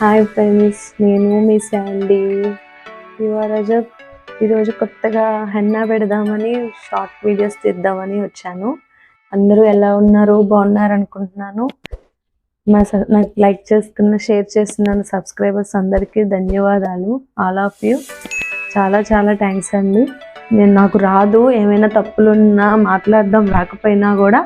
Hi friends నేను మీ Sandy. యువరాజు ఈరోజు కొత్తగా హెన్నా పెడదామని షార్ట్ వీడియోస్ తీద్దామని వచ్చాను. అందరూ ఎలా ఉన్నారు? బాగున్నారు అనుకుంటున్నాను. మా నాకు లైక్ చేస్తున్న షేర్ చేస్తున్న సబ్స్క్రైబర్స్ అందరికీ ధన్యవాదాలు. All of you. చాలా చాలా థ్యాంక్స్ అండి. నేను నాకు రాదు ఏమైనా తప్పులున్నా మాట్లాడదాం రాకపోయినా కూడా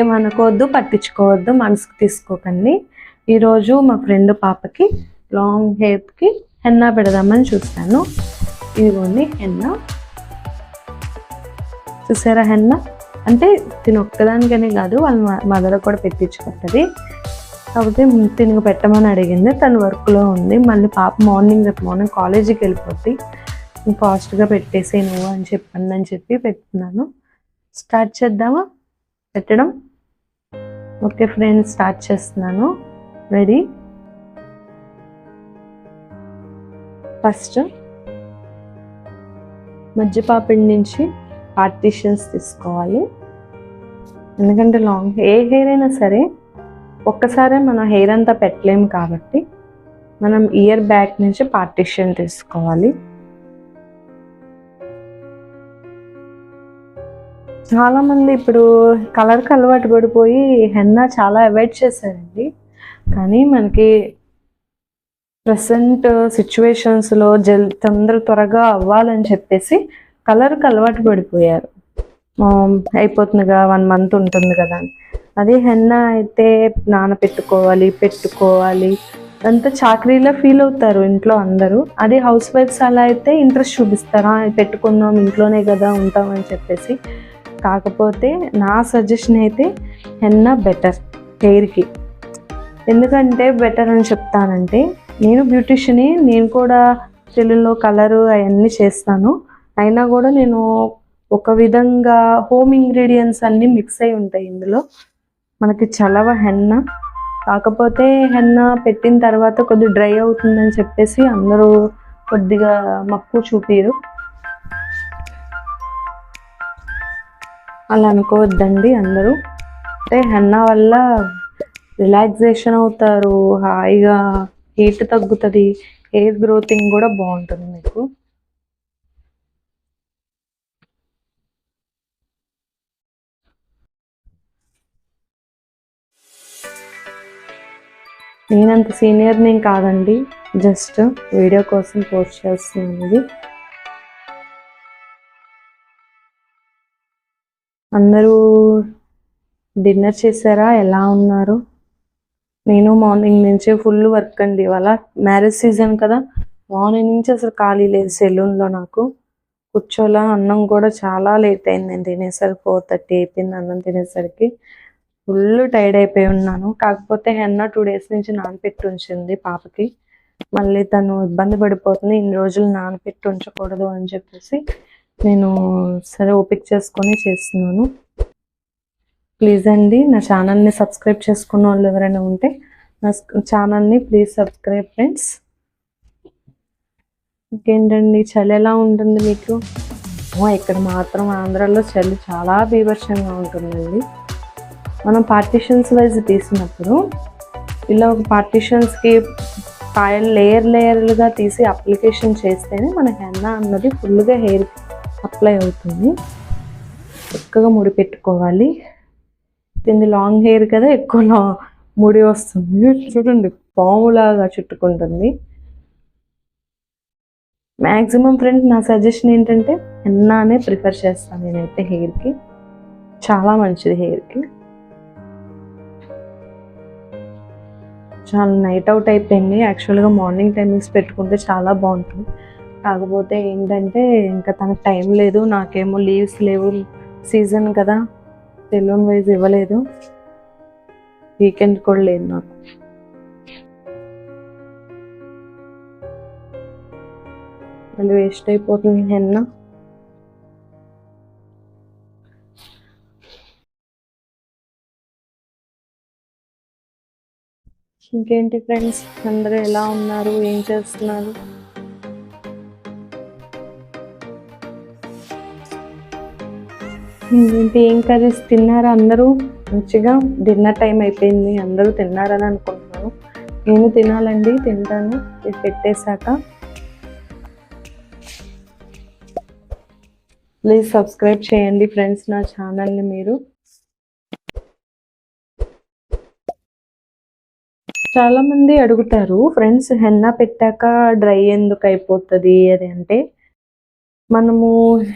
ఏమనుకోవద్దు పట్టించుకోవద్దు మనసుకు తీసుకోకండి. ఈరోజు మా ఫ్రెండ్ పాపకి లాంగ్ హెయిర్కి హెన్నా పెడదామని చూస్తాను. ఇదిగోండి హెన్నా చూసారా హెన్నా అంటే తిని ఒక్కదానికనే కాదు వాళ్ళ మదర్ కూడా పెట్టించుకుంటుంది. కాకపోతే తినకు పెట్టమని అడిగింది. తను వర్క్లో ఉంది. మళ్ళీ పాప మార్నింగ్ రేపు మార్నింగ్ కాలేజీకి వెళ్ళిపోద్ది. ఫాస్ట్గా పెట్టేసే నువ్వు అని చెప్పండి అని చెప్పి పెట్టున్నాను స్టార్ట్ చేద్దామా? పెట్టడం? ఓకే ఫ్రెండ్స్ స్టార్ట్ చేస్తున్నాను. రెడీ ఫస్ట్ మధ్యపాపిడి నుంచి పార్టీషన్స్ తీసుకోవాలి. ఎందుకంటే లాంగ్ ఏ హెయిర్ అయినా సరే ఒక్కసారే మన హెయిర్ అంతా పెట్టలేము కాబట్టి మనం ఇయర్ బ్యాక్ నుంచి పార్టీషన్ తీసుకోవాలి. చాలా మంది ఇప్పుడు కలర్కి అలవాటు పడిపోయి హెన్నా చాలా అవాయిడ్ చేశారండి. కానీ మనకి ప్రజెంట్ సిచ్యువేషన్స్లో జల్ తొందర త్వరగా అవ్వాలని చెప్పేసి కలర్కి అలవాటు పడిపోయారు. అయిపోతుందిగా వన్ మంత్ ఉంటుంది కదా అని. అదే హెన్న అయితే నానపెట్టుకోవాలి పెట్టుకోవాలి అంతా చాకరీలా ఫీల్ అవుతారు ఇంట్లో అందరూ. అదే హౌస్ వైఫ్స్ అలా అయితే ఇంట్రెస్ట్ చూపిస్తారా? పెట్టుకుందాం ఇంట్లోనే కదా ఉంటాం అని చెప్పేసి. కాకపోతే నా సజెషన్ అయితే హెన్న బెటర్ హెయిర్కి ఎందుకంటే బెటర్ అని చెప్తానంటే నేను బ్యూటిషియని నేను కూడా తెలుగులో కలరు అవన్నీ చేస్తాను. అయినా కూడా నేను ఒక విధంగా హోమ్ ఇంగ్రీడియంట్స్ అన్నీ మిక్స్ అయి ఉంటాయి ఇందులో. మనకి చలవ హెన్న కాకపోతే హెన్న పెట్టిన తర్వాత కొద్దిగా డ్రై అవుతుందని చెప్పేసి అందరూ కొద్దిగా మక్కువ చూపిరు అలా అనుకోవద్దండి అందరూ. అంటే హెన్నా వల్ల రిలాక్సేషన్ అవుతారు హాయిగా హీట్ తగ్గుతుంది హెయిర్ గ్రోతింగ్ కూడా బాగుంటుంది మీకు. నేనంత సీనియర్ నేను కాదండి జస్ట్ వీడియో కోసం పోస్ట్ చేస్తున్నాను ఇది అందరూ డిన్నర్ చేశారా? ఎలా ఉన్నారు? నేను మార్నింగ్ నుంచి ఫుల్ వర్క్ అండి. ఇవాళ మ్యారేజ్ సీజన్ కదా. మార్నింగ్ నుంచి అసలు ఖాళీ లేదు సెలూన్లో నాకు. కూర్చోలా అన్నం కూడా చాలా లేట్ అయింది. నేను తినేసరికి ఫోర్ థర్టీ అయిపోయింది అన్నం తినేసరికి. ఫుల్ టైర్డ్ అయిపోయి ఉన్నాను. కాకపోతే హెన్న టూ డేస్ నుంచి నానపెట్టి ఉంచింది పాపకి. మళ్ళీ తను ఇబ్బంది పడిపోతుంది. ఇన్ని రోజులు నానపెట్టి ఉంచకూడదు అని చెప్పేసి నేను సరే ఓపిక చేసుకొని చేస్తున్నాను. ప్లీజ్ అండి నా ఛానల్ని సబ్స్క్రైబ్ చేసుకున్న వాళ్ళు ఎవరైనా ఉంటే నా ఛానల్ని ప్లీజ్ సబ్స్క్రైబ్ ఫ్రెండ్స్. ఇంకేంటండి చలి ఎలా ఉంటుంది మీకు? ఇక్కడ మాత్రం ఆంధ్రాలో చలి చాలా బీభత్సంగా ఉంటుందండి. మనం పార్టీషన్స్ వైజ్ తీసినప్పుడు ఇలా ఒక పార్టీషన్స్కి కాయలు లేయర్ లేయర్లుగా తీసి అప్లికేషన్ చేస్తేనే మన హెన్నా అన్నది ఫుల్గా హెయిర్ అప్లై అవుతుంది. చక్కగా ముడి పెట్టుకోవాలి. దీన్ని లాంగ్ హెయిర్ కదా ఎక్కువ లా ముడి వస్తుంది. చూడండి పాములాగా చుట్టుకుంటుంది. మ్యాక్సిమం ఫ్రెండ్స్ నా సజెషన్ ఏంటంటే హెన్నానే ప్రిఫర్ చేస్తాను నేనైతే హెయిర్కి చాలా మంచిది హెయిర్కి చాలా నైట్ అవుట్ అయిపోయింది. యాక్చువల్గా మార్నింగ్ టైమింగ్స్ పెట్టుకుంటే చాలా బాగుంటుంది. కాకపోతే ఏంటంటే ఇంకా తనకు టైం లేదు నాకేమో లీవ్స్ లేవు సీజన్ కదా. సెలూన్ వైజ్ ఇవ్వలేదు. వీకెండ్ కూడా లేదు నాకు. మళ్ళీ వేస్ట్ అయిపోతుంది హెన్న. ఇంకేంటి ఫ్రెండ్స్? అందరూ ఎలా ఉన్నారు? ఏం చేస్తున్నారు? ఏంటి ఏం కర్రీస్ తిన్నారా అందరూ? మంచిగా డిన్నర్ టైం అయిపోయింది అందరూ తిన్నారని అనుకుంటున్నాను. నేను తినాలండి తింటాను ఇది పెట్టేశాక. ప్లీజ్ సబ్స్క్రైబ్ చేయండి ఫ్రెండ్స్ నా ఛానల్ని మీరు. చాలా మంది అడుగుతారు ఫ్రెండ్స్ హెన్నా పెట్టాక డ్రై ఎందుకు అయిపోతుంది? అది అంటే మనము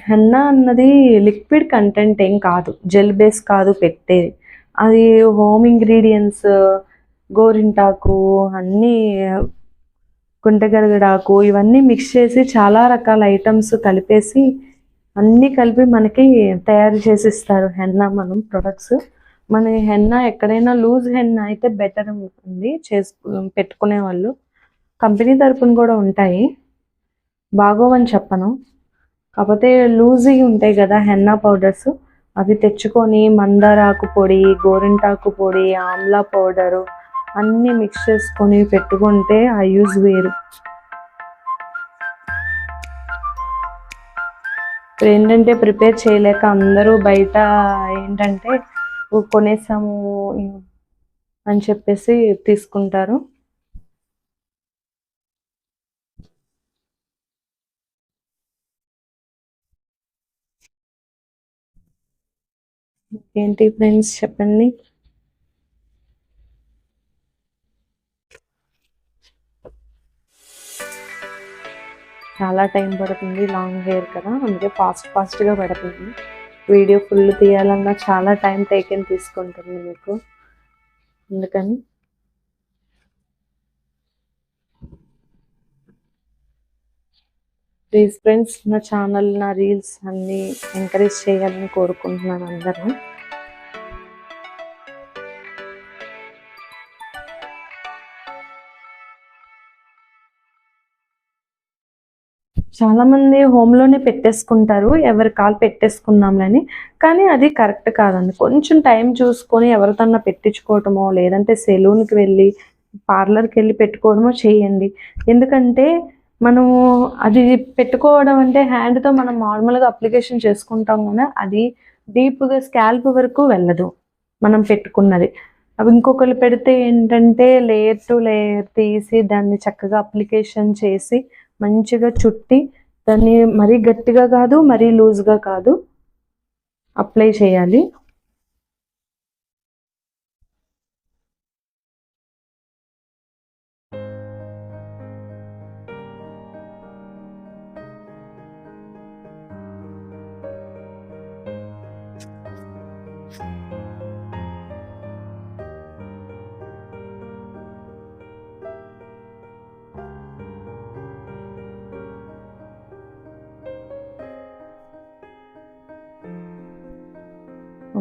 హెన్నా అన్నది లిక్విడ్ కంటెంట్ ఏం కాదు. జెల్ బేస్ కాదు పెట్టేది. అది హోమ్ ఇంగ్రీడియంట్స్ గోరింటాకు అన్నీ గుంటగరగడాకు ఇవన్నీ మిక్స్ చేసి చాలా రకాల ఐటమ్స్ కలిపేసి అన్నీ కలిపి మనకి తయారు చేసి ఇస్తారు హెన్నా మనం ప్రొడక్ట్స్. మన హెన్నా ఎక్కడైనా లూజ్ హెన్నా అయితే బెటర్ ఉంటుంది చేసుకు పెట్టుకునే వాళ్ళు. కంపెనీ తరపున కూడా ఉంటాయి. బాగోవని చెప్పను. కాకపోతే లూజీ ఉంటాయి కదా హెన్నా పౌడర్స్ అవి తెచ్చుకొని మందారాకు పొడి గోరింటాకు పొడి ఆమ్లా పౌడరు అన్నీ మిక్స్ చేసుకొని పెట్టుకుంటే ఆ యూజ్ వేరు. ఇప్పుడు ఏంటంటే ప్రిపేర్ చేయలేక అందరూ బయట ఏంటంటే కొనేసాము అని చెప్పేసి తీసుకుంటారు. ఏంటి ఫ్రెండ్స్ చెప్పండి? చాలా టైం పడుతుంది లాంగ్ హెయిర్ కదా అందుకే ఫాస్ట్ ఫాస్ట్గా పడుతుంది. వీడియో ఫుల్ తీయాలన్నా చాలా టైం టేకెన్ తీసుకుంటుంది మీకు. అందుకని ప్లీజ్ ఫ్రెండ్స్ నా ఛానల్ నా రీల్స్ అన్నీ ఎంకరేజ్ చేయాలని కోరుకుంటున్నాను అందరూ. చాలా మంది లోనే పెట్టేసుకుంటారు ఎవరి కాల్ పెట్టేసుకుందాంలని కానీ అది కరెక్ట్ కాదండి. కొంచెం టైం చూసుకొని ఎవరితోన్నా పెట్టించుకోవటమో లేదంటే సెలూన్కి వెళ్ళి పార్లర్కి వెళ్ళి పెట్టుకోవడమో చేయండి. ఎందుకంటే మనము అది పెట్టుకోవడం అంటే హ్యాండ్తో మనం నార్మల్గా అప్లికేషన్ చేసుకుంటాం కదా అది డీప్గా స్కాల్ప్ వరకు వెళ్ళదు మనం పెట్టుకున్నది. అవి ఇంకొకరు పెడితే ఏంటంటే లేయర్ టు లేయర్ తీసి దాన్ని చక్కగా అప్లికేషన్ చేసి మంచిగా చుట్టి దాన్ని మరీ గట్టిగా కాదు మరీ లూజ్గా కాదు అప్లై చేయాలి.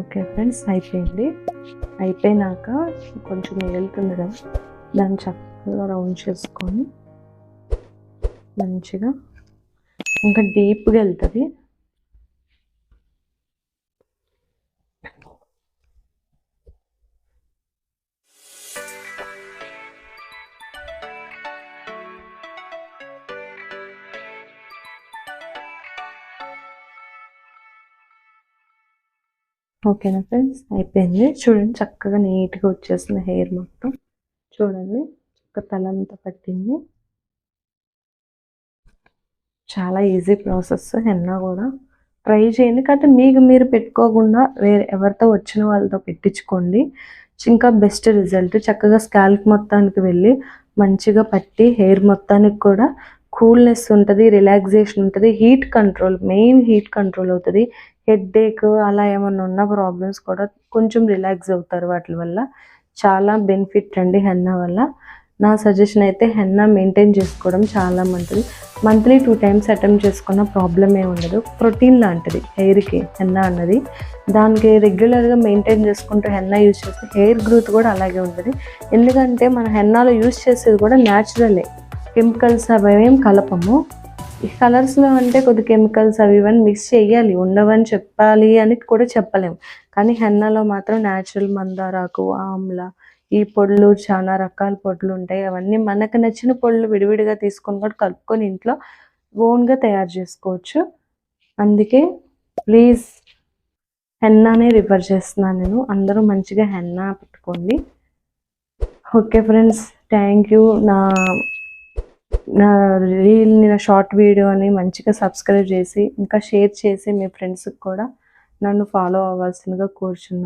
ఓకే ఫ్రెండ్స్ అయిపోయింది. అయిపోయినాక కొంచెం మిగులుతుంది కదా దాన్ని చక్కగా రౌండ్ చేసుకొని మంచిగా ఇంకా డీప్గా వెళ్తుంది. ఓకేనా ఫ్రెండ్స్ అయిపోయింది. చూడండి చక్కగా నీట్గా వచ్చేసింది హెయిర్ మొత్తం. చూడండి చక్కగా తలంతా పట్టింది. చాలా ఈజీ ప్రాసెస్ హెన్నా కూడా. ట్రై చేయండి. కాకపోతే మీకు మీరు పెట్టుకోకుండా వేరే ఎవరితో వచ్చిన వాళ్ళతో పెట్టించుకోండి. ఇంకా బెస్ట్ రిజల్ట్ చక్కగా స్కాల్ప్ మొత్తానికి వెళ్ళి మంచిగా పట్టి హెయిర్ మొత్తానికి కూడా కూల్నెస్ ఉంటుంది రిలాక్సేషన్ ఉంటుంది heat control main heat control అవుతుంది. హెడ్ ఏక్ అలా ఏమైనా ఉన్న ప్రాబ్లమ్స్ కూడా కొంచెం రిలాక్స్ అవుతారు వాటి వల్ల. చాలా బెనిఫిట్ అండి హెన్నా వల్ల. నా సజెషన్ అయితే హెన్నా మెయింటైన్ చేసుకోవడం చాలా మంచిది. మంత్లీ టూ టైమ్స్ అటెంప్ట్ చేసుకున్న ప్రాబ్లం ఏ ఉండదు. ప్రోటీన్ లాంటిది హెయిర్కి హెన్నా అన్నది. దానికి రెగ్యులర్గా మెయింటైన్ చేసుకుంటూ హెన్నా యూజ్ చేస్తే హెయిర్ గ్రోత్ కూడా అలాగే ఉంటుంది. ఎందుకంటే మన హెన్నాలో యూజ్ చేసేది కూడా న్యాచురలే. కెమికల్స్ అవేం కలపము. ఈ కలర్స్లో అంటే కొద్ది కెమికల్స్ అవి ఇవన్నీ మిక్స్ చేయాలి ఉండవని చెప్పాలి అని కూడా చెప్పలేము కానీ హెన్నాలో మాత్రం న్యాచురల్ మందారాకు ఆమ్ల ఈ పొడులు చాలా రకాల పొడులు ఉంటాయి. అవన్నీ మనకు నచ్చిన పొడులు విడివిడిగా తీసుకొని కూడా కలుపుకొని ఇంట్లో ఓన్గా తయారు చేసుకోవచ్చు. అందుకే ప్లీజ్ హెన్నానే రిఫర్ చేస్తున్నాను నేను. అందరూ మంచిగా హెన్నా పెట్టుకోండి. ఓకే ఫ్రెండ్స్ థ్యాంక్ యూ నా నా రీల్ని నా షార్ట్ వీడియోని మంచిగా సబ్స్క్రైబ్ చేసి ఇంకా షేర్ చేసి మీ ఫ్రెండ్స్కి కూడా నన్ను ఫాలో అవ్వాల్సిందిగా కోరుచున్నాను